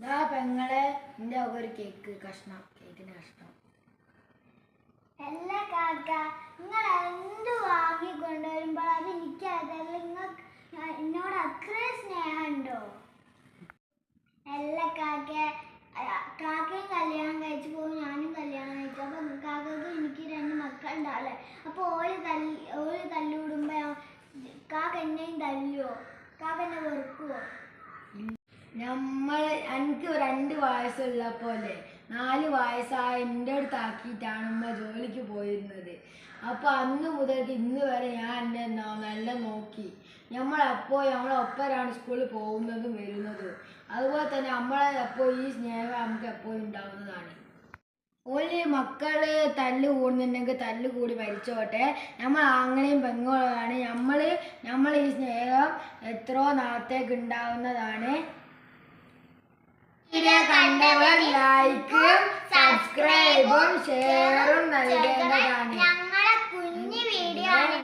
ഇതാ പെങ്ങളെ എന്റെ ഒരു കേക്ക് കഷ്ണം കേക്കിന്റെ കഷ്ണം. അല്ല കാക്ക നിങ്ങൾ എന്ത് വാങ്ങി കൊണ്ടുവരുമ്പോൾ അത് എനിക്ക് അതല്ല നിങ്ങൾക്ക് എന്നോട് അത്രയും സ്നേഹമുണ്ടോ? അല്ല കാക്ക കാക്കയും കല്യാണം കഴിച്ചു പോകും ഞാനും കല്യാണം കഴിച്ചു. അപ്പൊ കാക്കക്ക് എനിക്ക് രണ്ട് മക്കളുണ്ടാവില്ലേ? അപ്പൊ ഓര് തല്ലി ഓര് തല്ലുകൂടുമ്പോ കാക്ക എന്നെയും തല്ലുവോ കാക്ക എന്നെ വെറുക്കുവോ? നമ്മൾ എനിക്ക് രണ്ട് വയസ്സുള്ള പോലെ നാല് വയസ്സായ എന്റെ അടുത്ത് ആക്കിയിട്ടാണ് ഉമ്മ ജോലിക്ക് പോയിരുന്നത്. അപ്പോൾ അന്ന് മുതൽക്ക് ഇന്ന് വരെ ഞാൻ എന്നെ ന- നല്ല നോക്കി. നമ്മളപ്പോൾ നമ്മളൊപ്പരാണ് സ്കൂളിൽ പോകുന്നതും വരുന്നതും. അതുപോലെ തന്നെ നമ്മളെ എപ്പോൾ ഈ സ്നേഹം നമുക്ക് എപ്പോഴും ഉണ്ടാവുന്നതാണ്. ഓൽ മക്കൾ തല്ല് കൂടുന്നുണ്ടെങ്കിൽ തല്ല് കൂടി മരിച്ചോട്ടെ നമ്മൾ ആങ്ങളെയും പെങ്ങളുമാണ് നമ്മൾ നമ്മൾ ഈ സ്നേഹം എത്രയോ നാളത്തേക്ക് ഉണ്ടാവുന്നതാണ്. കണ്ടവർ ലൈക്കും സബ്സ്ക്രൈബും ഷെയറും നൽകേണ്ടതാണ്.